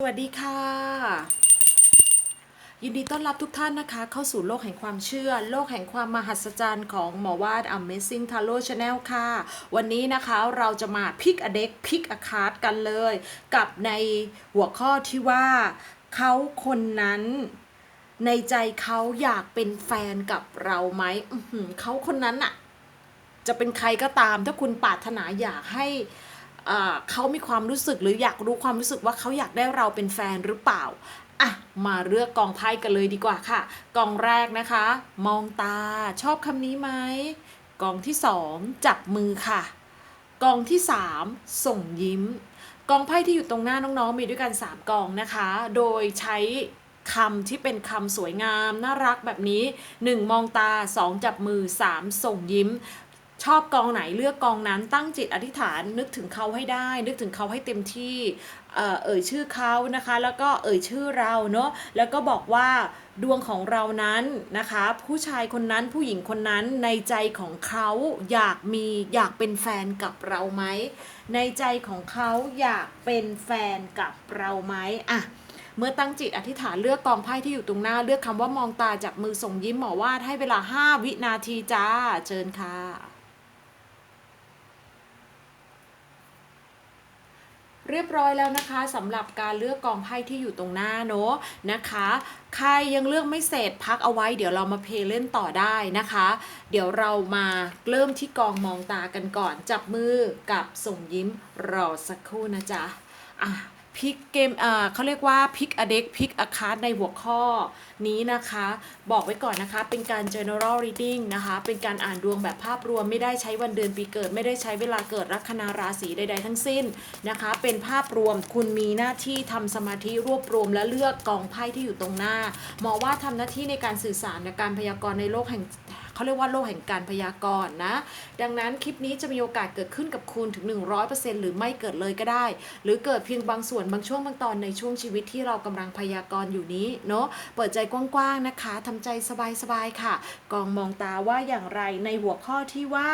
สวัสดีค่ะ ยินดีต้อนรับทุกท่านนะคะ เข้าสู่โลกแห่งความเชื่อ โลกแห่งความมหัศจรรย์ของหมอวาด Amazing Tarot Channel ค่ะ วันนี้นะคะเราจะมาพิกอเด็กพิกอคาร์ดกันเลย กับในหัวข้อที่ว่าเขาคนนั้นในใจเขาอยากเป็นแฟนกับเราไหมเขาคนนั้นอะจะเป็นใครก็ตามถ้าคุณปรารถนาอยากให้ เขามีความรู้สึกหรืออยากรู้ความรู้สึกว่าเขาอยากได้เราเป็นแฟนหรือเปล่าอะมาเลือกกองไพ่กันเลยดีกว่าค่ะ กองแรกนะคะ มองตาชอบคำนี้ไหมกองที่สองจับมือค่ะ กองที่สามส่งยิ้ม กองไพ่ที่อยู่ตรงหน้าน้องๆ มีด้วยกัน 3 กองนะคะ โดยใช้คำที่เป็นคำสวยงาม น่ารักแบบนี้ 1 มองตา 2 จับมือ 3 ส่งยิ้ม ชอบกองไหนเลือกกองนั้นตั้งจิตอธิษฐานนึกถึงเขาให้ได้ นึกถึงเขาให้เต็มที่เอ่ยชื่อเขานะคะ แล้วก็เอ่ยชื่อเราเนาะแล้วก็บอกว่าดวงของเรานั้นนะคะ ผู้ชายคนนั้นผู้หญิงคนนั้นในใจของเขาอยากมีอยากเป็นแฟนกับเราไหมในใจของเขาอยากเป็นแฟนกับเราไหมอะเมื่อตั้งจิตอธิษฐานเลือกกองไพ่ที่อยู่ตรงหน้าเลือกคำว่ามองตาจับมือส่งยิ้มหมอวาดให้เวลา 5 วินาทีจ้าเชิญค่ะ เรียบร้อยแล้วนะคะสำหรับการเลือกกองไพ่ที่อยู่ตรงหน้าเนาะนะคะ ใครยังเลือกไม่เสร็จพักเอาไว้เดี๋ยวเรามาเพลย์เล่นต่อได้นะคะ เดี๋ยวเรามาเริ่มที่กองมองตากันก่อน จับมือกับส่งยิ้มรอสักครู่นะจ๊ะอะ พิกเกมเขาเรียกว่าพิกอเด็กพิกอคาร์ดในหัวข้อนี้นะคะ บอกไว้ก่อนนะคะ เป็นการ general reading นะคะ เป็นการอ่านดวงแบบภาพรวมไม่ได้ใช้วันเดือนปีเกิด ไม่ได้ใช้เวลาเกิดลัคนาราศีใด ๆ ทั้งสิ้นนะคะ เป็นภาพรวมคุณมีหน้าที่ทำสมาธิรวบรวมและเลือกกองไพ่ที่อยู่ตรงหน้าหมอว่าทำหน้าที่ในการสื่อสารในการพยากรณ์ในโลกแห่ง เขาเรียกว่าโลกแห่งการพยากรณ์นะ ดังนั้นคลิปนี้จะมีโอกาสเกิดขึ้นกับคุณถึง 100%หรือไม่เกิดเลยก็ได้ หรือเกิดเพียงบางส่วนบางช่วงบางตอนในช่วงชีวิตที่เรากำลังพยากรณ์อยู่นี้เนาะเปิดใจกว้างๆนะคะทำใจสบายๆค่ะ กองมองตาว่าอย่างไรในหัวข้อที่ว่า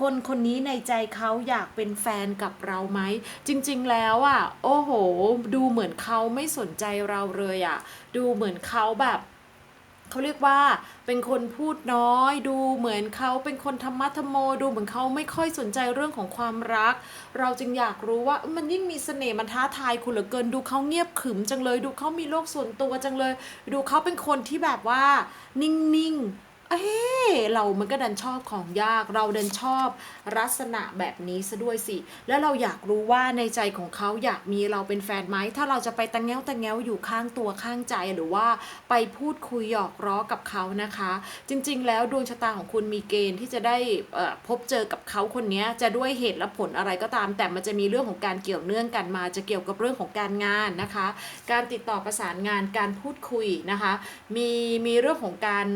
คนคนนี้ในใจเขาอยากเป็นแฟนกับเราไหม จริงๆแล้วอะ โอ้โห ดูเหมือนเขาไม่สนใจเราเลยอะ ดูเหมือนเขาแบบ เขาเรียกว่าเป็นคนพูดน้อย ดูเหมือนเขาเป็นคนธรรมะธรรมโม ดูเหมือนเขาไม่ค่อยสนใจเรื่องของความรัก เราจึงอยากรู้ว่ามันยิ่งมีเสน่ห์มันท้าทายคุณเหลือเกิน ดูเขาเงียบขึมจังเลย ดูเขามีโลกส่วนตัวจังเลย ดูเขาเป็นคนที่แบบว่านิ่งๆ เอ้เรามันก็ดันชอบของยาก เราดันชอบลักษณะแบบนี้ซะด้วยสิ แล้วเราอยากรู้ว่าในใจของเขาอยากมีเราเป็นแฟนไหม ถ้าเราจะไปตังแง้วตังแง้วอยู่ข้างตัวข้างใจหรือว่าไปพูดคุยหยอกล้อกับเขานะคะ จริง ๆ แล้วดวงชะตาของคุณมีเกณฑ์ที่จะได้พบเจอกับเขาคนนี้จะด้วยเหตุและผลอะไรก็ตาม แต่มันจะมีเรื่องของการเกี่ยวเนื่องกันมา จะเกี่ยวกับเรื่องของการงานนะคะ การติดต่อประสานงานการพูดคุยนะคะ มีมีเรื่องของการ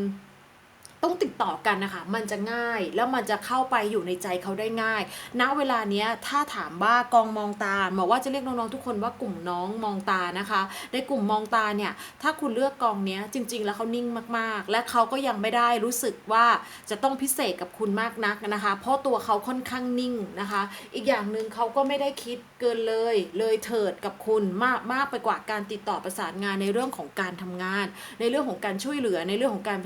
ต้องติดต่อกันนะคะ มันจะง่ายแล้วมันจะเข้าไปอยู่ในใจเขาได้ง่าย ณ เวลาเนี้ยถ้าถามว่ากองมองตาบอกว่าจะเรียกน้องๆทุกคนว่ากลุ่มน้องมองตานะคะ ในกลุ่มมองตาเนี่ย ถ้าคุณเลือกกองเนี้ยจริง ๆ แล้วเขานิ่งมากๆ และเขาก็ยังไม่ได้รู้สึกว่าจะต้องพิเศษกับคุณมากนักนะคะ เพราะตัวเขาค่อนข้างนิ่งนะคะ อีกอย่างหนึ่งเขาก็ไม่ได้คิดเกินเลย เลยเถิดกับคุณมากมากไปกว่าการติดต่อประสานงานในเรื่องของการทำงาน ในเรื่องของการช่วยเหลือในเรื่องของการ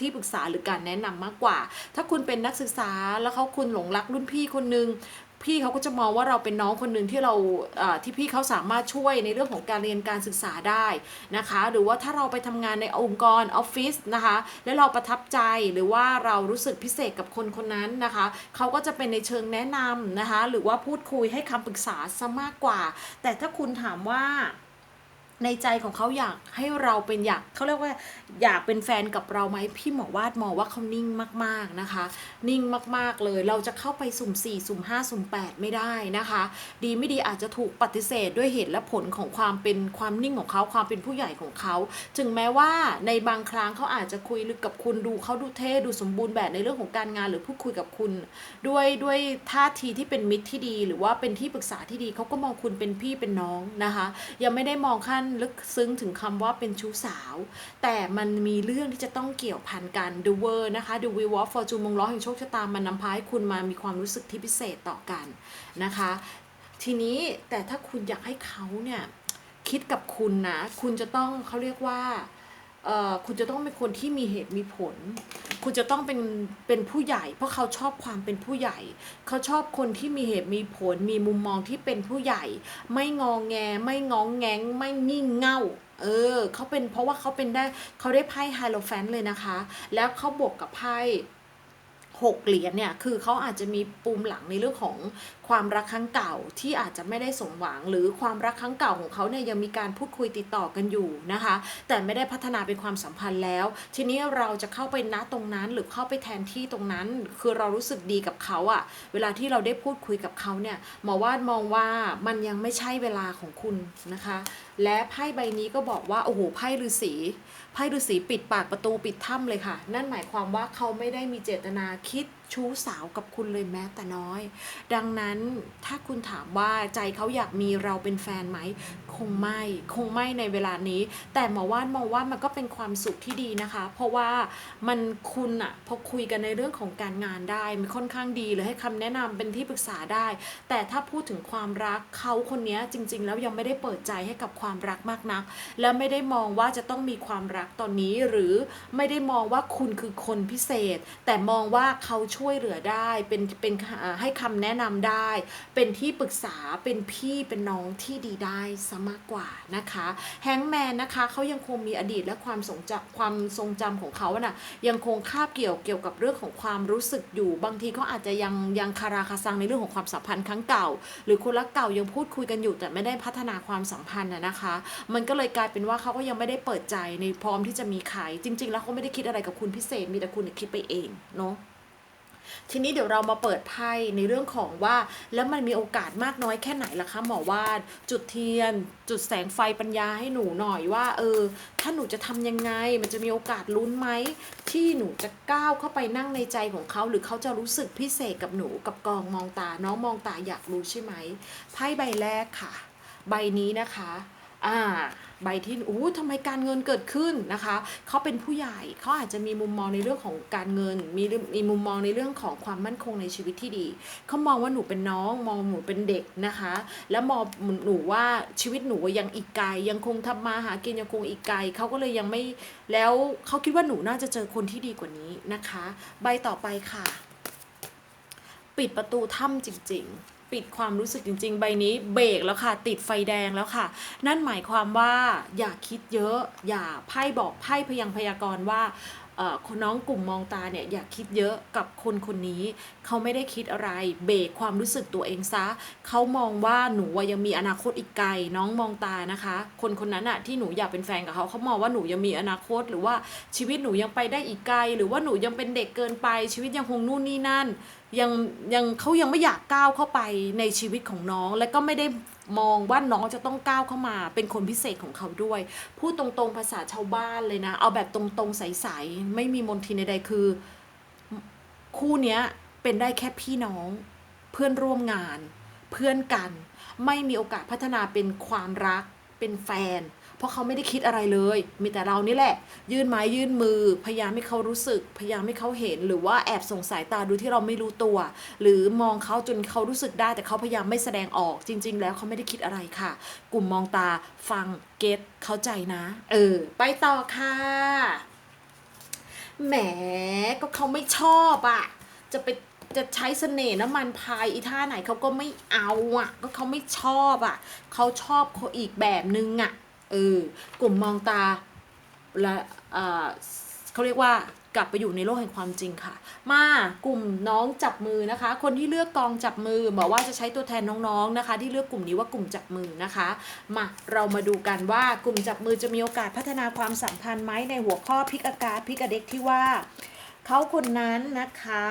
ที่ปรึกษาหรือการแนะนำมากกว่า ถ้าคุณเป็นนักศึกษาแล้วเขาคุณหลงรักรุ่นพี่คนนึงพี่เขาก็จะมองว่าเราเป็นน้องคนหนึ่งที่เราที่พี่เขาสามารถช่วยในเรื่องของการเรียนการศึกษาได้นะคะ หรือว่าถ้าเราไปทำงานในองค์กรออฟฟิศนะคะ แล้วเราประทับใจหรือว่าเรารู้สึกพิเศษกับคนคนนั้นนะคะ เขาก็จะเป็นในเชิงแนะนำนะคะ หรือว่าพูดคุยให้คำปรึกษาซะมากกว่า แต่ถ้าคุณถามว่า ในใจของเขาอยากให้เราเป็นอยากเขาเรียกว่าอยากเป็นแฟนกับเราไหมพี่หมอวาดมองว่าเขานิ่งมากๆนะคะ นิ่งมากๆเลย เราจะเข้าไปสุ่ม 4 สุ่ม 5 สุ่ม 8 ไม่ได้นะคะ ดีไม่ดีอาจจะถูกปฏิเสธด้วยเหตุและผลของความเป็นความนิ่งของเขาความเป็นผู้ใหญ่ของเขาถึงแม้ว่าในบางครั้งเขาอาจจะคุยลึกกับคุณดูเขาดูเท่ดูสมบูรณ์แบบในเรื่องของการงานหรือพูดคุยกับคุณ ด้วยด้วยท่าทีที่เป็นมิตรที่ดี หรือว่าเป็นที่ปรึกษาที่ดีเขาก็มองคุณเป็นพี่เป็นน้องนะคะ ยังไม่ได้มองขั้นลึกซึ้งถึงคำว่าเป็นชู้สาว แต่มันมีเรื่องที่จะต้องเกี่ยวพันกัน The World นะคะ The Wheel of Fortune มงล้อแห่งโชคชะตามันนำพาให้คุณมามีความรู้สึกที่พิเศษต่อกันนะคะ ทีนี้แต่ถ้าคุณอยากให้เขาเนี่ยคิดกับคุณนะ คุณจะต้องเขาเรียกว่า คุณจะต้องเป็นคนที่มีเหตุมีผล คุณจะต้องเป็นเป็นผู้ใหญ่ เพราะเขาชอบความเป็นผู้ใหญ่ เขาชอบคนที่มีเหตุมีผล มีมุมมองที่เป็นผู้ใหญ่ ไม่งองแง ไม่งองแงง ไม่งี่เง่า เออเขาเป็นเพราะว่าเขาเป็นได้เขาได้ไพ่ไฮโลแฟนเลยนะคะ แล้วเขาบวกกับไพ่หกเหรียญเนี่ย คือเขาอาจจะมีปูมหลังในเรื่องของ ความรักครั้งเก่าที่อาจจะไม่ได้สมหวัง หรือความรักครั้งเก่าของเขาเนี่ยยังมีการพูดคุยติดต่อกันอยู่นะคะ แต่ไม่ได้พัฒนาเป็นความสัมพันธ์แล้ว ทีนี้เราจะเข้าไปณตรงนั้นหรือเข้าไปแทนที่ตรงนั้น คือเรารู้สึกดีกับเขาอะเวลาที่เราได้พูดคุยกับเขาเนี่ยหมอวาดมองว่ามันยังไม่ใช่เวลาของคุณนะคะ และไพ่ใบนี้ก็บอกว่าโอ้โหไพ่ฤาษีไพ่ฤาษีปิดปากประตูปิดถ้ำเลยค่ะ นั่นหมายความว่าเขาไม่ได้มีเจตนาคิดชู้สาวกับคุณเลยแม้แต่น้อย ดังนั้นถ้าคุณถามว่าใจเขาอยากมีเราเป็นแฟนไหม คงไม่ คงไม่ในเวลานี้ แต่หมอว่านมองว่ามันก็เป็นความสุขที่ดีนะคะ เพราะว่ามันคุณอะพอคุยกันในเรื่องของการงานได้มันค่อนข้างดีเลยให้คำแนะนำเป็นที่ปรึกษาได้ แต่ถ้าพูดถึงความรักเขาคนนี้จริง ๆ แล้วยังไม่ได้เปิดใจให้กับความรักมากนัก และไม่ได้มองว่าจะต้องมีความรักตอนนี้หรือไม่ได้มองว่าคุณคือคนพิเศษ แต่มองว่าเขาช่วยเหลือได้ เป็นเป็นให้คำแนะนำได้ เป็นที่ปรึกษาเป็นพี่เป็นน้องที่ดีได้ซะมากกว่านะคะแฮงแมนนะคะเขายังคงมีอดีตและความทรงจำความทรงจำของเขาอะนะยังคงคาบเกี่ยวเกี่ยวกับเรื่องของความรู้สึกอยู่ บางทีเขาอาจจะยังยังคาราคาซังในเรื่องของความสัมพันธ์ครั้งเก่า หรือคนรักเก่ายังพูดคุยกันอยู่แต่ไม่ได้พัฒนาความสัมพันธ์อะนะคะ มันก็เลยกลายเป็นว่าเขาก็ยังไม่ได้เปิดใจในพร้อมที่จะมีใครจริง ๆ แล้วเขาไม่ได้คิดอะไรกับคุณพิเศษมีแต่คุณคิดไปเองเนาะ ทีนี้เดี๋ยวเรามาเปิดไพ่ในเรื่องของว่า แล้วมันมีโอกาสมากน้อยแค่ไหนล่ะคะหมอวาด จุดเทียน จุดแสงไฟปัญญาให้หนูหน่อยว่า เออ ถ้าหนูจะทำยังไง มันจะมีโอกาสลุ้นไหมที่หนูจะก้าวเข้าไปนั่งในใจของเขา หรือเขาจะรู้สึกพิเศษกับหนูกับกองมองตา น้องมองตาอยากรู้ใช่ไหมไพ่ใบแรกค่ะ ใบนี้นะคะ อ่า ใบที่อู้ทำไมการเงินเกิดขึ้นนะคะเขาเป็นผู้ใหญ่เขาอาจจะมีมุมมองในเรื่องของการเงิน มีมีมุมมองในเรื่องของความมั่นคงในชีวิตที่ดีเขามองว่าหนูเป็นน้องมองหนูเป็นเด็กนะคะ แล้วมองหนูว่าชีวิตหนูยังอีกไกลยังคงทำมาหากินยังคงอีกไกลเขาก็เลยยังไม่แล้วเขาคิดว่าหนูน่าจะเจอคนที่ดีกว่านี้นะคะ ใบต่อไปค่ะ ปิดประตูถ้ำจริง ๆ ปิดความรู้สึกจริง ๆ ใบนี้เบรกแล้วค่ะ ติดไฟแดงแล้วค่ะ นั่นหมายความว่าอย่าคิดเยอะ อย่าไพ่บอกไพ่พยังพยากรณ์ว่าคนน้องกลุ่มมองตาเนี่ยอย่าคิดเยอะกับคนคนนี้ เขาไม่ได้คิดอะไร เบรกความรู้สึกตัวเองซะ เขามองว่าหนูยังมีอนาคตอีกไกล น้องมองตานะคะ คนคนนั้นอะที่หนูอยากเป็นแฟนกับเขาเขามองว่าหนูยังมีอนาคต หรือว่าชีวิตหนูยังไปได้อีกไกล หรือว่าหนูยังเป็นเด็กเกินไป ชีวิตยังคงนู่นนี่นั่น ยังยังเขายังไม่อยากก้าวเข้าไปในชีวิตของน้อง และก็ไม่ได้มองว่าน้องจะต้องก้าวเข้ามา เป็นคนพิเศษของเขาด้วย พูดตรงๆภาษาชาวบ้านเลยนะ เอาแบบตรงๆใสๆไม่มีมนทินใดๆคือ คู่เนี้ย เป็นได้แค่พี่น้อง เพื่อนร่วมงาน เพื่อนกัน ไม่มีโอกาสพัฒนาเป็นความรัก เป็นแฟน เพราะเขาไม่ได้คิดอะไรเลย มีแต่เรานี่แหละ ยื่นไม้ยื่นมือ พยายามให้เขารู้สึก พยายามให้เขาเห็น หรือว่าแอบส่งสายตาดูที่เราไม่รู้ตัว หรือมองเขาจนเขารู้สึกได้ แต่เขาพยายามไม่แสดงออก จริง ๆ แล้วเขาไม่ได้คิดอะไรค่ะ กลุ่มมองตา ฟัง เก็ตเข้าใจนะ เออ ไปต่อค่ะ แหม ก็เขาไม่ชอบอะจะไป จะใช้เสน่ห์น้ำมันพายอีท่าไหนเขาก็ไม่เอาอะ ก็เขาไม่ชอบอะเขาชอบเขาอีกแบบนึงอะเออกลุ่มมองตาและเอ่อเขาเรียกว่ากลับไปอยู่ในโลกแห่งความจริงค่ะ มากลุ่มน้องจับมือนะคะ คนที่เลือกกองจับมือบอกว่าจะใช้ตัวแทนน้องๆนะคะ ที่เลือกกลุ่มนี้ว่ากลุ่มจับมือนะคะ มาเรามาดูกันว่ากลุ่มจับมือจะมีโอกาสพัฒนาความสัมพันธ์ไหมในหัวข้อพิกอากาศพิกอเด็กที่ว่าเขาคนนั้นนะคะ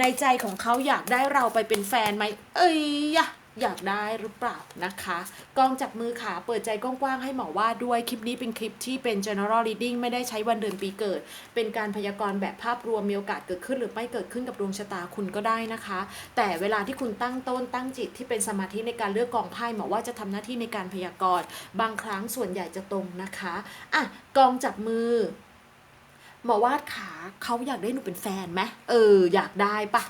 ในใจของเขาอยากได้เราไปเป็นแฟนไหม เอ้ยยะอยากได้หรือเปล่านะคะกองจับมือขาเปิดใจกว้างๆให้หมอว่าด้วยคลิปนี้เป็นคลิปที่เป็น general reading ไม่ได้ใช้วันเดือนปีเกิด เป็นการพยากรณ์แบบภาพรวมมีโอกาสเกิดขึ้นหรือไม่เกิดขึ้นกับดวงชะตาคุณก็ได้นะคะ แต่เวลาที่คุณตั้งต้นตั้งจิตที่เป็นสมาธิในการเลือกกองไพ่หมอว่าจะทำหน้าที่ในการพยากรณ์บางครั้งส่วนใหญ่จะตรงนะคะอะกองจับมือ หมอวาดขาเขาอยากได้หนูเป็นแฟนไหมเออ อยากได้ปะ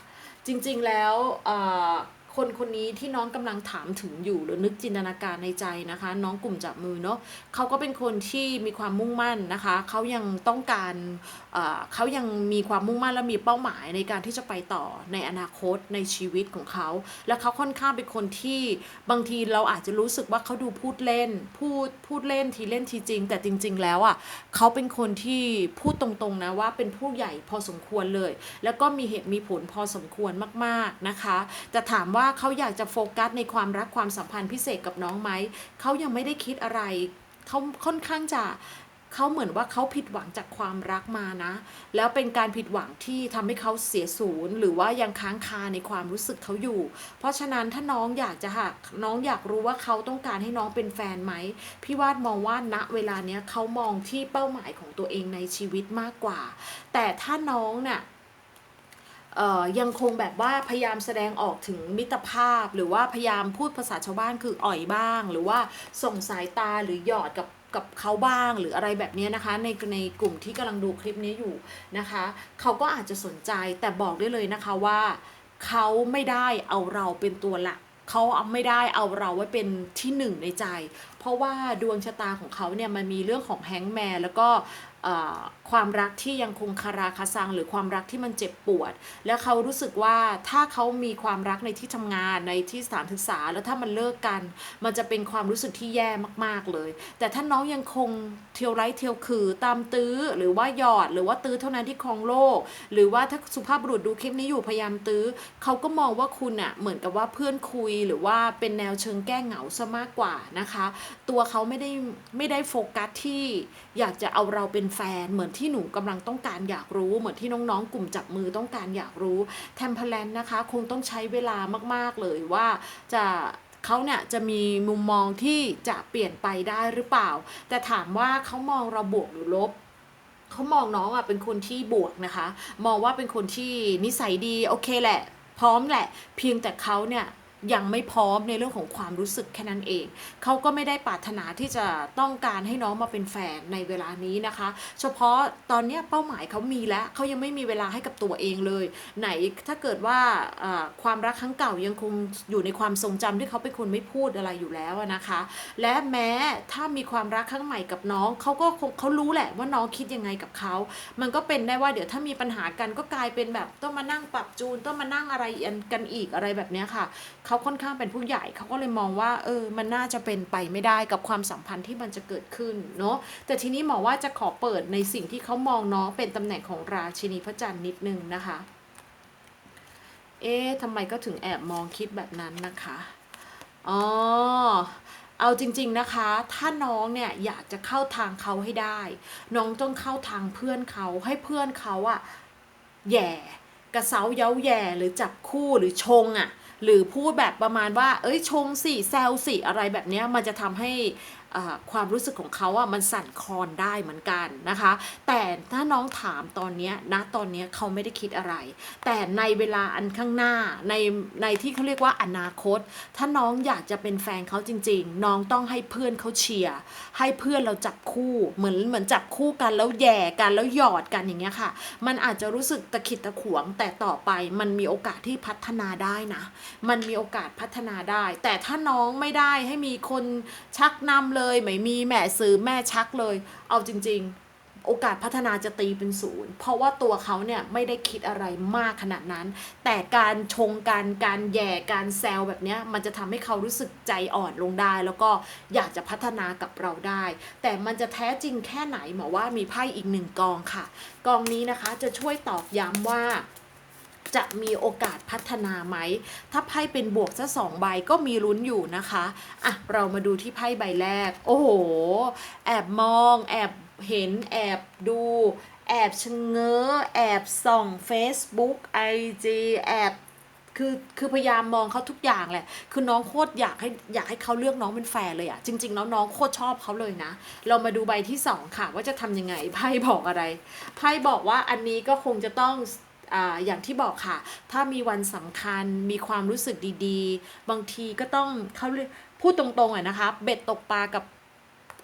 จริง ๆ แล้วเอ่อ คนคนนี้ที่น้องกำลังถามถึงอยู่หรือนึกจินตนาการในใจนะคะ น้องกลุ่มจับมือเนาะเขาก็เป็นคนที่มีความมุ่งมั่นนะคะเขายังต้องการเอ่อเขายังมีความมุ่งมั่นและมีเป้าหมายในการที่จะไปต่อในอนาคตในชีวิตของเขา และเขาค่อนข้างเป็นคนที่บางทีเราอาจจะรู้สึกว่าเขาดูพูดเล่น พูดพูดเล่นทีเล่นทีจริง แต่จริง ๆ แล้วอะเขาเป็นคนที่พูดตรงๆนะว่าเป็นผู้ใหญ่พอสมควรเลย แล้วก็มีเหตุมีผลพอสมควรมาก ๆนะคะ แต่ถามว่าาเขาอยากจะโฟกัสในความรักความสัมพันธ์พิเศษกับน้องไหม เขายังไม่ได้คิดอะไร เขาค่อนข้างจะเขาเหมือนว่าเขาผิดหวังจากความรักมานะ แล้วเป็นการผิดหวังที่ทำให้เขาเสียศูนย์ หรือว่ายังค้างคาในความรู้สึกเขาอยู่ เพราะฉะนั้นถ้าน้องอยากจะหากน้องอยากรู้ว่าเขาต้องการให้น้องเป็นแฟนไหม พี่วาดมองว่าณเวลาเนี้ยเขามองที่เป้าหมายของตัวเองในชีวิตมากกว่า แต่ถ้าน้องเนี่ย ยังคงแบบว่าพยายามแสดงออกถึงมิตรภาพ หรือว่าพยายามพูดภาษาชาวบ้านคืออ่อยบ้าง หรือว่าส่งสายตาหรือหยอดกับกับเขาบ้างหรืออะไรแบบนี้นะคะ ในในกลุ่มที่กำลังดูคลิปนี้อยู่นะคะ เขาก็อาจจะสนใจแต่บอกได้เลยนะคะว่าเขาไม่ได้เอาเราเป็นตัวหลักเขาเอาไม่ได้เอาเราไว้เป็นที่หนึ่งในใจ เพราะว่าดวงชะตาของเขาเนี่ยมันมีเรื่องของแฮงแมนแล้วก็ ความรักที่ยังคงคาราคาซังหรือความรักที่มันเจ็บปวด แล้วเขารู้สึกว่าถ้าเขามีความรักในที่ทำงานในที่สถานศึกษา แล้วถ้ามันเลิกกัน มันจะเป็นความรู้สึกที่แย่มากๆเลย แต่ถ้าน้องยังคงเที่ยวไร้เที่ยวคือตามตื้อหรือว่าหยอดหรือว่าตื้อเท่านั้นที่ครองโลก หรือว่าถ้าสุภาพบุรุษดูคลิปนี้อยู่พยายามตื้อเขาก็มองว่าคุณอะเหมือนกับว่าเพื่อนคุยหรือว่าเป็นแนวเชิงแก้เหงาซะมากกว่านะคะ ตัวเขาไม่ได้ไม่ได้โฟกัสที่อยากจะเอาเราเป็นแฟนเหมือนที่หนูกำลังต้องการอยากรู้ เหมือนที่น้องๆ กลุ่มจับมือต้องการอยากรู้แทมเพลนนะคะ คงต้องใช้เวลามากๆเลยว่าจะเขาเนี่ยจะมีมุมมองที่จะเปลี่ยนไปได้หรือเปล่า แต่ถามว่าเขามองเราบวกหรือลบเขามองน้องอะเป็นคนที่บวกนะคะ มองว่าเป็นคนที่นิสัยดีโอเคแหละ พร้อมแหละ เพียงแต่เขาเนี่ย ยังไม่พร้อมในเรื่องของความรู้สึกแค่นั้นเอง เขาก็ไม่ได้ปรารถนาที่จะต้องการให้น้องมาเป็นแฟนในเวลานี้นะคะ เฉพาะตอนนี้เป้าหมายเขามีแล้วเขายังไม่มีเวลาให้กับตัวเองเลย ไหนถ้าเกิดว่าความรักครั้งเก่ายังคงอยู่ในความทรงจำที่เขาเป็นคนไม่พูดอะไรอยู่แล้วนะคะ และแม้ถ้ามีความรักครั้งใหม่กับน้องเขาก็คงเขารู้แหละว่าน้องคิดยังไงกับเขา มันก็เป็นได้ว่าเดี๋ยวถ้ามีปัญหากันก็กลายเป็นแบบต้องมานั่งปรับจูนต้องมานั่งอะไรกันอีกอะไรแบบนี้ค่ะเขาค่อนข้างเป็นผู้ใหญ่เขาก็เลยมองว่าเออมันน่าจะเป็นไปไม่ได้กับความสัมพันธ์ที่มันจะเกิดขึ้นเนาะแต่ทีนี้หมอว่าจะขอเปิดในสิ่งที่เขามองน้องเป็นตำแหน่งของราชินีพระจันทร์นิดนึงนะคะ เอ๊ะทำไมก็ถึงแอบมองคิดแบบนั้นนะคะอ๋อเอาจริงๆนะคะ ถ้าน้องเนี่ยอยากจะเข้าทางเขาให้ได้ น้องต้องเข้าทางเพื่อนเขาให้เพื่อนเขาอะแย่กระเซาเย้าแย่หรือจับคู่หรือชงอะ หรือพูดแบบประมาณว่า เอ้ยชงสิแซวสิอะไรแบบนี้มันจะทำให้ ความรู้สึกของเขาอะมันสั่นคลอนได้เหมือนกันนะคะ แต่ถ้าน้องถามตอนนี้นะตอนนี้เขาไม่ได้คิดอะไร แต่ในเวลาอันข้างหน้าในในที่เขาเรียกว่าอนาคต ถ้าน้องอยากจะเป็นแฟนเขาจริง ๆ น้องต้องให้เพื่อนเขาเชียร์ให้เพื่อนเราจับคู่เหมือนเหมือนจับคู่กันแล้วแย่กันแล้วหยอดกันอย่างเงี้ยค่ะ มันอาจจะรู้สึกตะขิดตะขวง แต่ต่อไปมันมีโอกาสที่พัฒนาได้นะ มันมีโอกาสพัฒนาได้ แต่ถ้าน้องไม่ได้ให้มีคนชักนำเลยยไม่มีแม่ซื้อแม่ชักเลย เอาจริง ๆ โอกาสพัฒนาจะตีเป็นศูนย์เพราะว่าตัวเขาเนี่ยไม่ได้คิดอะไรมากขนาดนั้น แต่การชงการการแย่การแซวแบบนี้มันจะทำให้เขารู้สึกใจอ่อนลงได้ แล้วก็อยากจะพัฒนากับเราได้ แต่มันจะแท้จริงแค่ไหนหมอว่ามีไพ่อีกหนึ่งกองค่ะ กองนี้นะคะจะช่วยตอกย้ำว่า จะมีโอกาสพัฒนาไหม ถ้าไพ่เป็นบวกซะสองใบก็มีลุ้นอยู่นะคะอะเรามาดูที่ไพ่ใบแรก โอ้โห แอบมอง แอบเห็น แอบดู แอบชะเง้อ แอบส่อง Facebook IG แอบคือคือพยายามมองเขาทุกอย่างแหละ คือน้องโคตรอยากให้อยากให้เขาเลือกน้องเป็นแฟนเลยอะจริงๆแล้วน้องโคตรชอบเขาเลยนะ เรามาดูใบที่สองค่ะว่าจะทำยังไงไพ่บอกอะไรไพ่บอกว่าอันนี้ก็คงจะต้อง อย่างที่บอกค่ะ ถ้ามีวันสำคัญมีความรู้สึกดีๆ บางทีก็ต้องเขาเรียกพูดตรงๆอะนะคะ เบ็ดตกปลากับ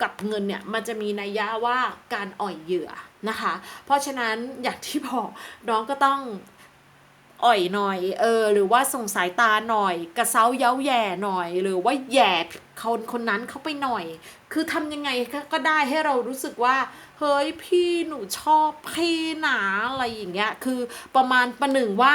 กับเงินเนี่ยมันจะมีนัยยะว่าการอ่อยเหยื่อนะคะ เพราะฉะนั้นอย่างที่บอกน้องก็ต้องอ่อยหน่อยเออหรือว่าส่งสายตาหน่อย กระเซ้าเย้าแย่หน่อย หรือว่าแย่คนคนนั้นเข้าไปหน่อย คือทำยังไงก็ได้ให้เรารู้สึกว่า เฮ้ยพี่หนูชอบพี่หนาอะไรอย่างเงี้ย คือประมาณประหนึ่งว่า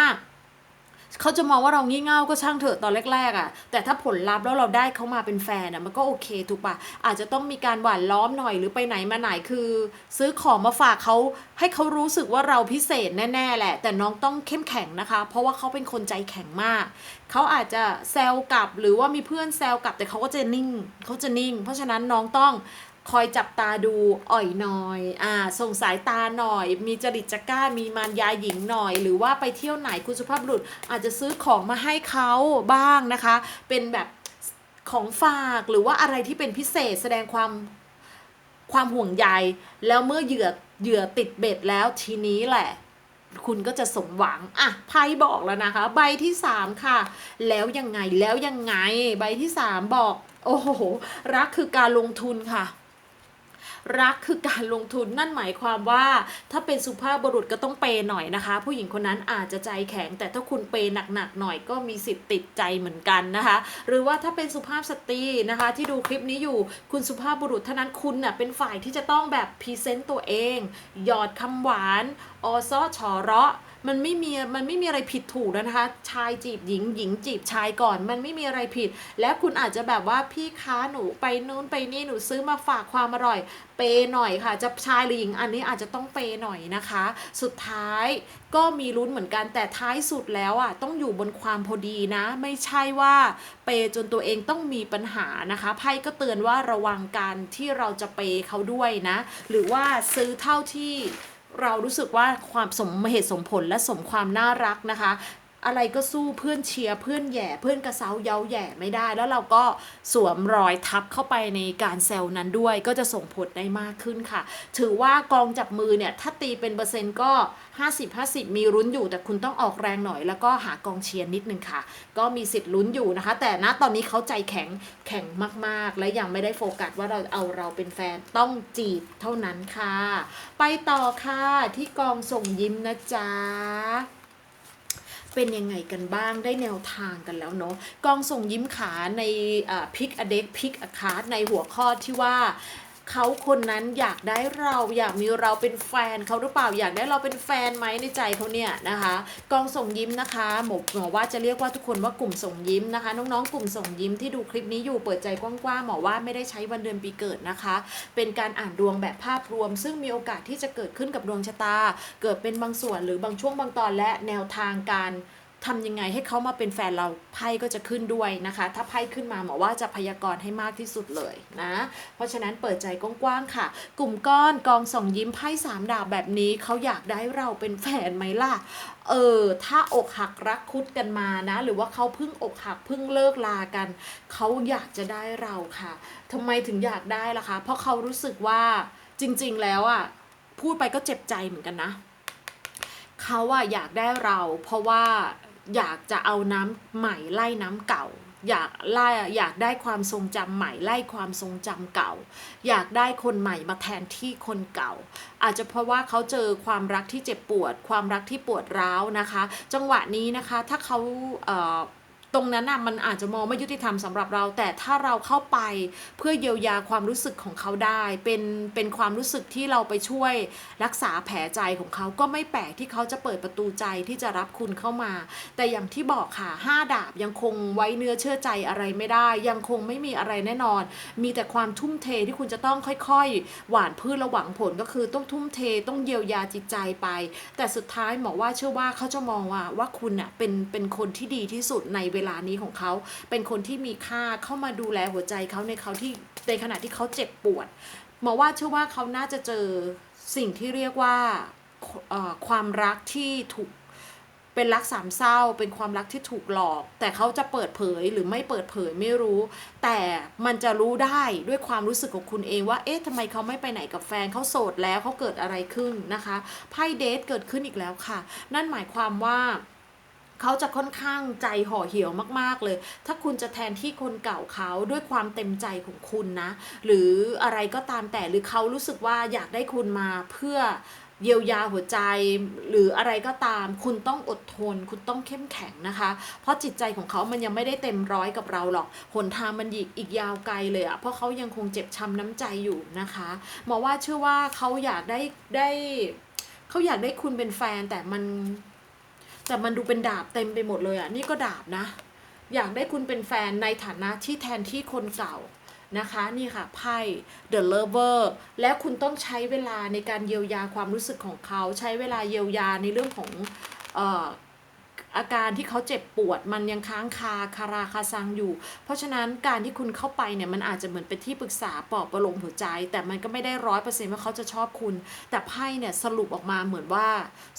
เขาจะมองว่าเรางี่เง่าก็ช่างเถอะตอนแรกๆอะ่ะ แต่ถ้าผลลัพธ์แล้วเราได้เขามาเป็นแฟนอะ่ะมันก็โอเคถูกปะอาจจะต้องมีการหวานล้อมหน่อยหรือไปไหนมาไหนคือ ซื้อของมาฝากเขาให้เขารู้สึกว่าเราพิเศษแน่ๆแหละ แต่น้องต้องเข้มแข็งนะคะ เพราะว่าเขาเป็นคนใจแข็งมาก เขาอาจจะแซวกลับหรือว่ามีเพื่อนแซวกลับแต่เขาก็จะนิ่งเขาจะนิ่ง เพราะฉะนั้นน้องต้อง คอยจับตาดูอ่อยหน่อยอ่าส่งสายตาหน่อย มีจริตจักร้ามีมารยาหญิงหน่อย หรือว่าไปเที่ยวไหนคุณสุภาพบุรุษอาจจะซื้อของมาให้เขาบ้างนะคะ เป็นแบบของฝากหรือว่าอะไรที่เป็นพิเศษแสดงความความห่วงใยแล้วเมื่อเหยื่อเหยื่อติดเบ็ดแล้วทีนี้แหละ คุณก็จะสมหวังอะไพ่บอกแล้วนะคะ ใบที่สามค่ะ แล้วยังไงแล้วยังไง ใบที่สามบอก โอ้โห รักคือการลงทุนค่ะ รักคือการลงทุนนั่นหมายความว่า ถ้าเป็นสุภาพบุรุษก็ต้องเปย์หน่อยนะคะ ผู้หญิงคนนั้นอาจจะใจแข็ง แต่ถ้าคุณเปย์หนักๆหน่อยก็มีสิทธิ์ติดใจเหมือนกันนะคะ หรือว่าถ้าเป็นสุภาพสตรีนะคะ ที่ดูคลิปนี้อยู่คุณสุภาพบุรุษเท่านั้นคุณน่ะเป็นฝ่ายที่จะต้องแบบพรีเซนต์ตัวเอง หยอดคำหวานออซ้อฉอเราะ มันไม่มีมันไม่มีอะไรผิดถูกนะคะ ชายจีบหญิงหญิงจีบชายก่อน มันไม่มีอะไรผิด และคุณอาจจะแบบว่าพี่ค้าหนูไปนู้นไปนี่หนูซื้อมาฝากความอร่อย เปย์หน่อยค่ะ จะชายหรือหญิงอันนี้อาจจะต้องเปย์หน่อยนะคะ สุดท้ายก็มีลุ้นเหมือนกันแต่ท้ายสุดแล้วอะต้องอยู่บนความพอดีนะ ไม่ใช่ว่าเปย์จนตัวเองต้องมีปัญหานะคะไพ่ก็เตือนว่าระวังการที่เราจะเปย์เขาด้วยนะ หรือว่าซื้อเท่าที่ เรารู้สึกว่าความสมเหตุสมผลและสมความน่ารักนะคะ อะไรก็สู้เพื่อนเชียร์เพื่อนแย่เพื่อนกระเซ้าเย้าแย่ไม่ได้ แล้วเราก็สวมรอยทับเข้าไปในการแซลนั้นด้วย ก็จะส่งผลได้มากขึ้นค่ะ ถือว่ากองจับมือเนี่ยถ้าตีเป็นเปอร์เซ็นต์ก็ 50 50 มีลุ้นอยู่ แต่คุณต้องออกแรงหน่อย แล้วก็หากองเชียร์นิดนึงค่ะ ก็มีสิทธิ์ลุ้นอยู่นะคะ แต่ณตอนนี้เขาใจแข็งแข็งมาก ๆ และยังไม่ได้โฟกัสว่าเราเอาเราเป็นแฟนต้องจีบเท่านั้นค่ะ ไปต่อค่ะที่กองส่งยิ้มนะจ๊ะ เป็นยังไงกันบ้างได้แนวทางกันแล้วเนาะกองส่งยิ้มขาในพิกอเด็กพิกอคาร์ในหัวข้อที่ว่า เขาคนนั้นอยากได้เราอยากมีเราเป็นแฟนเขาหรือเปล่าอยากได้เราเป็นแฟนไหมในใจเขาเนี่ยนะคะกองส่งยิ้มนะคะหมอหมอว่าจะเรียกว่าทุกคนว่ากลุ่มส่งยิ้มนะคะ น้องๆ กลุ่มส่งยิ้มที่ดูคลิปนี้อยู่เปิดใจกว้างๆหมอว่าไม่ได้ใช้วันเดือนปีเกิดนะคะ เป็นการอ่านดวงแบบภาพรวม ซึ่งมีโอกาสที่จะเกิดขึ้นกับดวงชะตา เกิดเป็นบางส่วนหรือบางช่วงบางตอนและแนวทางการ ทำยังไงให้เขามาเป็นแฟนเราไพ่ก็จะขึ้นด้วยนะคะ ถ้าไพ่ขึ้นมาหมอว่าจะพยากรณ์ให้มากที่สุดเลยนะ เพราะฉะนั้นเปิดใจกว้างๆค่ะ กลุ่มก้อนกองส่งยิ้มไพ่สามดาบแบบนี้เขาอยากได้เราเป็นแฟนไหมล่ะเออถ้าอกหักรักคุดกันมานะ หรือว่าเขาเพิ่งอกหักเพิ่งเลิกลากันเขาอยากจะได้เราค่ะทำไมถึงอยากได้ล่ะคะ เพราะเขารู้สึกว่าจริง ๆ แล้วอะพูดไปก็เจ็บใจเหมือนกันนะเขาอะอยากได้เรา เพราะว่า อยากจะเอาน้ำใหม่ไล่น้ำเก่า อยากไล่อยากได้ความทรงจำใหม่ไล่ความทรงจำเก่า อยากได้คนใหม่มาแทนที่คนเก่า อาจจะเพราะว่าเขาเจอความรักที่เจ็บปวด ความรักที่ปวดร้าวนะคะ จังหวะนี้นะคะถ้าเขาเตรงนั้นน่ะมันอาจจะมองไม่ยุติธรรมสำหรับเรา แต่ถ้าเราเข้าไปเพื่อเยียวยาความรู้สึกของเขาได้ เป็นเป็นความรู้สึกที่เราไปช่วยรักษาแผลใจของเขาก็ไม่แปลกที่เขาจะเปิดประตูใจที่จะรับคุณเข้ามา แต่อย่างที่บอกค่ะห้าดาบยังคงไว้เนื้อเชื่อใจอะไรไม่ได้ ยังคงไม่มีอะไรแน่นอน มีแต่ความทุ่มเทที่คุณจะต้องค่อยๆ หวานพืชระหวังผลก็คือต้องทุ่มเทต้องเยียวยาจิตใจไป แต่สุดท้ายหมอว่าเชื่อว่าเขาจะมองว่าว่าคุณน่ะเป็นเป็นคนที่ดีที่สุดในเเวลานี้ของเขา เป็นคนที่มีค่าเข้ามาดูแลหัวใจเขาในเขาที่ในขณะที่เขาเจ็บปวดหมอว่าเชื่อว่าเขาน่าจะเจอสิ่งที่เรียกว่าความรักที่ถูกเป็นรักสามเศร้า เป็นความรักที่ถูกหลอก แต่เขาจะเปิดเผยหรือไม่เปิดเผยไม่รู้ แต่มันจะรู้ได้ด้วยความรู้สึกของคุณเองว่า เอ๊ะทำไมเขาไม่ไปไหนกับแฟนเขาโสดแล้วเขาเกิดอะไรขึ้นนะคะ ไพ่เดทเกิดขึ้นอีกแล้วค่ะ นั่นหมายความว่า เขาจะค่อนข้างใจห่อเหี่ยวมาก ๆ เลย ถ้าคุณจะแทนที่คนเก่าเขาด้วยความเต็มใจของคุณนะ หรืออะไรก็ตามแต่หรือเขารู้สึกว่าอยากได้คุณมาเพื่อเยียวยาหัวใจหรืออะไรก็ตาม คุณต้องอดทน คุณต้องเข้มแข็งนะคะ เพราะจิตใจของเขามันยังไม่ได้เต็มร้อยกับเราหรอกหนทางมันอีกอีกยาวไกลเลยอะเพราะเขายังคงเจ็บช้ำน้ำใจอยู่นะคะหมอว่าเชื่อว่าเขาอยากได้ได้เขาอยากได้คุณเป็นแฟนแต่มัน แต่มันดูเป็นดาบเต็มไปหมดเลยอะนี่ก็ดาบนะ อยากได้คุณเป็นแฟนในฐานะที่แทนที่คนเก่านะคะนี่ค่ะไพ่ The Lover และคุณต้องใช้เวลาในการเยียวยาความรู้สึกของเขา ใช้เวลาเยียวยาในเรื่องของเอ่ อาการที่เขาเจ็บปวดมันยังค้างคาคาราคาซังอยู่ เพราะฉะนั้นการที่คุณเข้าไปเนี่ยมันอาจจะเหมือนเป็นที่ปรึกษาปลอบประโลมหัวใจ แต่มันก็ไม่ได้ร้อยเปอร์เซ็นต์ว่าเขาจะชอบคุณ แต่ไพ่เนี่ยสรุปออกมาเหมือนว่า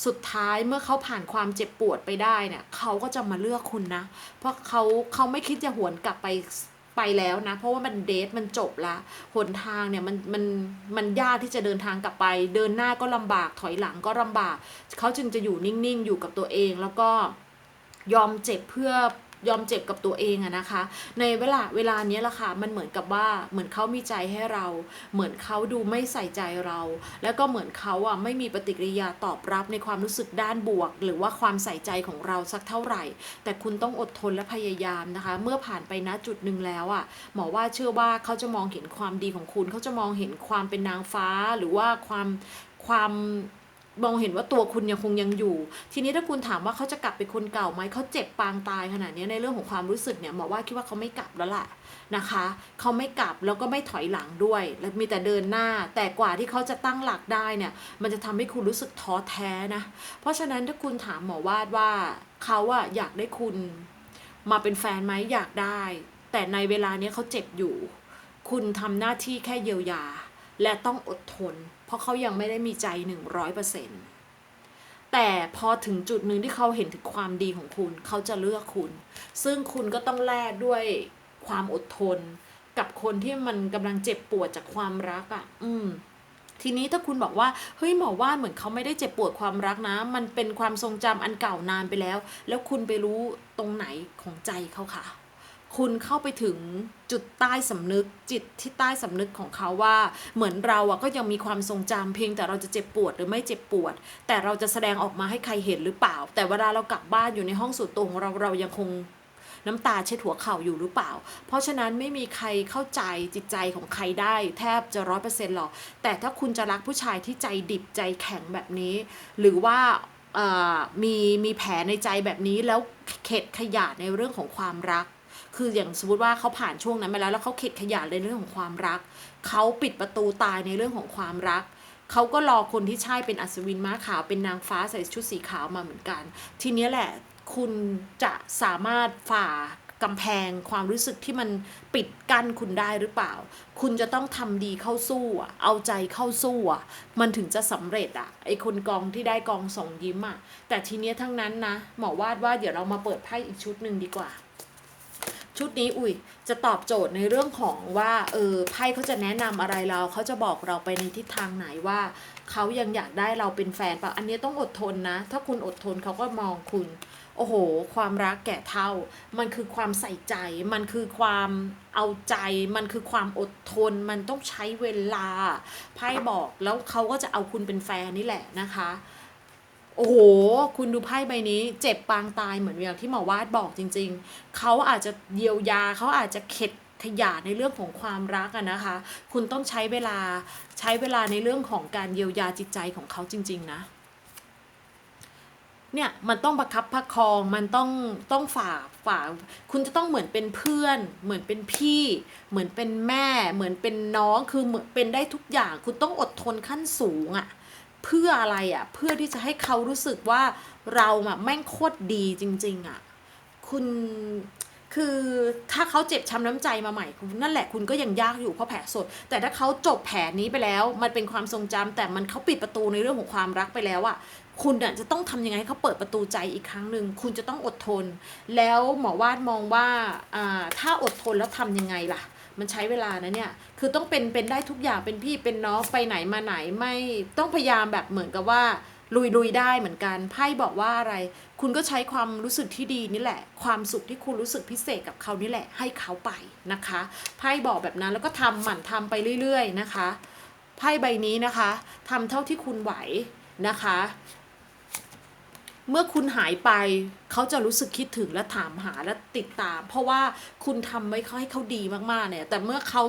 สุดท้ายเมื่อเขาผ่านความเจ็บปวดไปได้เนี่ยเขาก็จะมาเลือกคุณนะ เพราะเขาเขาไม่คิดจะหวนกลับไปไปแล้วนะ เพราะว่ามันเดทมันจบละหนทางเนี่ยมันมันมันยากที่จะเดินทางกลับไป เดินหน้าก็ลำบากถอยหลังก็ลำบาก เขาจึงจะอยู่นิ่งๆ อยู่กับตัวเองแล้วก็ ยอมเจ็บเพื่อยอมเจ็บกับตัวเองอะนะคะ ในเวลาเวลานี้ละค่ะมันเหมือนกับว่าเหมือนเขามีใจให้เรา เหมือนเขาดูไม่ใส่ใจเรา แล้วก็เหมือนเขาอะไม่มีปฏิกิริยาตอบรับในความรู้สึกด้านบวก หรือว่าความใส่ใจของเราสักเท่าไหร่ แต่คุณต้องอดทนและพยายามนะคะ เมื่อผ่านไปณจุดหนึ่งแล้วอะหมอว่าเชื่อว่าเขาจะมองเห็นความดีของคุณ เขาจะมองเห็นความเป็นนางฟ้าหรือว่าความความ มองเห็นว่าตัวคุณยังคงยังอยู่ ทีนี้ถ้าคุณถามว่าเขาจะกลับเป็นคนเก่าไหมเขาเจ็บปางตายขนาดนี้ในเรื่องของความรู้สึกเนี่ยหมอว่าคิดว่าเขาไม่กลับแล้วล่ะนะคะเขาไม่กลับแล้วก็ไม่ถอยหลังด้วยแล้วมีแต่เดินหน้า แต่กว่าที่เขาจะตั้งหลักได้เนี่ย มันจะทำให้คุณรู้สึกท้อแท้นะ เพราะฉะนั้นถ้าคุณถามหมอวาดว่าเขาอะอยากได้คุณมาเป็นแฟนไหมอยากได้ แต่ในเวลานี้เขาเจ็บอยู่ คุณทำหน้าที่แค่เยียวยา และต้องอดทน เพราะเขายังไม่ได้มีใจหนึ่งร้อยเปอร์เซ็นต์แต่พอถึงจุดหนึ่งที่เขาเห็นถึงความดีของคุณ เขาจะเลือกคุณ ซึ่งคุณก็ต้องแลกด้วยความอดทน กับคนที่มันกำลังเจ็บปวดจากความรักอะ่ะ อืมทีนี้ถ้าคุณบอกว่าเฮ้ยหมอว่าเหมือนเขาไม่ได้เจ็บปวดความรักนะ มันเป็นความทรงจำอันเก่านานไปแล้ว แล้วคุณไปรู้ตรงไหนของใจเขาค่ะ คุณเข้าไปถึงจุดใต้สำนึกจิตที่ใต้สำนึกของเขาว่า เหมือนเราอะก็ยังมีความทรงจำเพียงแต่เราจะเจ็บปวดหรือไม่เจ็บปวด แต่เราจะแสดงออกมาให้ใครเห็นหรือเปล่า แต่เวลาเรากลับบ้านอยู่ในห้องส่วนตัวของเราเรายังคงน้ำตาเช็ดหัวเข่าอยู่หรือเปล่า เพราะฉะนั้นไม่มีใครเข้าใจจิตใจของใครได้ แทบจะร้อยเปอร์เซ็นต์หรอก แต่ถ้าคุณจะรักผู้ชายที่ใจดิบใจแข็งแบบนี้ หรือว่ามีมีแผลในใจแบบนี้แล้วเข็ดขยาดในเรื่องของความรัก คืออย่างสมมติว่าเขาผ่านช่วงนั้นมาแล้วแล้วเขาเข็ดขยาดในเรื่องของความรัก เขาปิดประตูตายในเรื่องของความรัก เขาก็รอคนที่ใช่เป็นอัศวินม้าขาวเป็นนางฟ้าใส่ชุดสีขาวมาเหมือนกัน ทีนี้แหละคุณจะสามารถฝ่ากำแพงความรู้สึกที่มันปิดกั้นคุณได้หรือเปล่า คุณจะต้องทำดีเข้าสู้อะเอาใจเข้าสู้อะมันถึงจะสำเร็จอะไอคนกองที่ได้กองส่งยิ้มอะแต่ทีเนี้ยทั้งนั้นนะ หมอวาดว่าเดี๋ยวเรามาเปิดไพ่อีกชุดหนึ่งดีกว่า ชุดนี้อุ้ยจะตอบโจทย์ในเรื่องของว่าเออไพ่เขาจะแนะนำอะไรเราเขาจะบอกเราไปในทิศทางไหนว่าเขายังอยากได้เราเป็นแฟนเปล่าอันนี้ต้องอดทนนะ ถ้าคุณอดทนเขาก็มองคุณ โอ้โห ความรักแก่เท่า มันคือความใส่ใจ มันคือความเอาใจ มันคือความอดทน มันต้องใช้เวลาไพ่บอกแล้วเขาก็จะเอาคุณเป็นแฟนนี่แหละนะคะ โอ้โห คุณดูไพ่ใบนี้ เจ็บปางตายเหมือนอย่างที่หมอวาดบอกจริง ๆ เขาอาจจะเยียวยาเขาอาจจะเข็ดขยาดในเรื่องของความรักอะนะคะ คุณต้องใช้เวลาใช้เวลาในเรื่องของการเยียวยาจิตใจของเขาจริง ๆ นะเนี่ยมันต้องประคับประคองมันต้องต้องฝ่าฝ่า คุณจะต้องเหมือนเป็นเพื่อน เหมือนเป็นพี่ เหมือนเป็นแม่ เหมือนเป็นน้องคือเหมือนเป็นได้ทุกอย่าง คุณต้องอดทนขั้นสูงอะ เพื่ออะไรอะ่ะเพื่อที่จะให้เขารู้สึกว่าเราอะแม่งโคตรดีจริง ๆอะ่ะคุณคือถ้าเขาเจ็บช้ำน้ำใจมาใหม่นั่นแหละคุณก็ยังยากอยู่เพราะแผลสด แต่ถ้าเขาจบแผลนี้ไปแล้ว มันเป็นความทรงจำแต่มันเขาปิดประตูในเรื่องของความรักไปแล้วอะ่ะคุณอะจะต้องทำยังไงให้เขาเปิดประตูใจอีกครั้งหนึ่งคุณจะต้องอดทน แล้วหมอวาดมองว่าอ่าถ้าอดทนแล้วทำยังไงล่ะ มันใช้เวลานะเนี่ย คือต้องเป็นเป็นได้ทุกอย่างเป็นพี่เป็นน้องไปไหนมาไหนไม่ต้องพยายามแบบเหมือนกับว่าลุยลุยได้เหมือนกันไพ่บอกว่าอะไร คุณก็ใช้ความรู้สึกที่ดีนี่แหละ ความสุขที่คุณรู้สึกพิเศษกับเขานี่แหละ ให้เขาไปนะคะไพ่บอกแบบนั้นแล้วก็ทำหมั่นทำไปเรื่อย ๆ นะคะไพ่ใบนี้นะคะทำเท่าที่คุณไหวนะคะ เมื่อคุณหายไปเขาจะรู้สึกคิดถึงและถามหาและติดตาม เพราะว่าคุณทำไว้เขาให้เขาดีมากๆเนี่ย แต่เมื่อเขา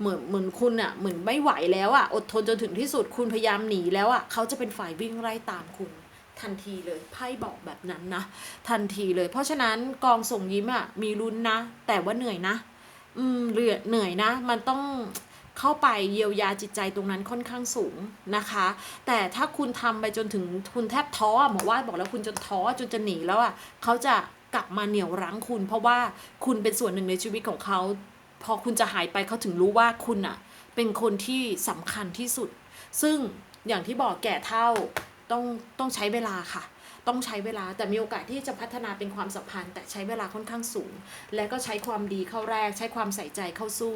เหมือนเหมือนคุณอะเหมือนไม่ไหวแล้วอะอดทนจนถึงที่สุดคุณพยายามหนีแล้วอะเขาจะเป็นฝ่ายวิ่งไล่ตามคุณ ทันทีเลยไพ่บอกแบบนั้นนะ ทันทีเลย เพราะฉะนั้นกองส่งยิ้มอะมีลุ้นนะ แต่ว่าเหนื่อยนะ อืมเหนื่อยเหนื่อยนะ มันต้อง เข้าไปเยียวยาจิตใจตรงนั้นค่อนข้างสูงนะคะ แต่ถ้าคุณทำไปจนถึงคุณแทบท้ออะหมอว่าบอกแล้วคุณจนท้อจนจะหนีแล้วอะเขาจะกลับมาเหนี่ยวรั้งคุณ เพราะว่าคุณเป็นส่วนหนึ่งในชีวิตของเขา พอคุณจะหายไปเขาถึงรู้ว่าคุณอะ เป็นคนที่สำคัญที่สุด ซึ่งอย่างที่บอกแก่เท่าต้องต้องใช้เวลาค่ะ ต้องใช้เวลาแต่มีโอกาสที่จะพัฒนาเป็นความสัมพันธ์ แต่ใช้เวลาค่อนข้างสูง และก็ใช้ความดีเข้าแรก ใช้ความใส่ใจเข้าสู้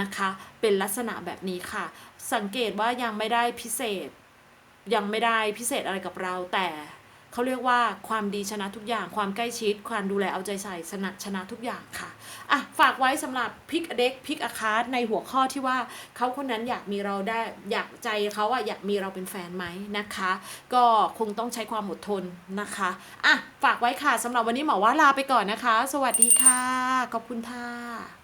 นะคะ เป็นลักษณะแบบนี้ค่ะ สังเกตว่ายังไม่ได้พิเศษ ยังไม่ได้พิเศษอะไรกับเราแต่ เขาเรียกว่าความดีชนะทุกอย่าง ความใกล้ชิด ความดูแลเอาใจใส่ชนะชนะทุกอย่างค่ะอะ ฝากไว้สำหรับพิกเด็กพิกอาคาร์ในหัวข้อที่ว่าเขาคนนั้นอยากมีเราได้อยากใจเขาอะอยากมีเราเป็นแฟนไหมนะคะ ก็คงต้องใช้ความอดทนนะคะอะฝากไว้ค่ะสำหรับวันนี้หมอว่าลาไปก่อนนะคะ สวัสดีค่ะ ขอบคุณค่ะ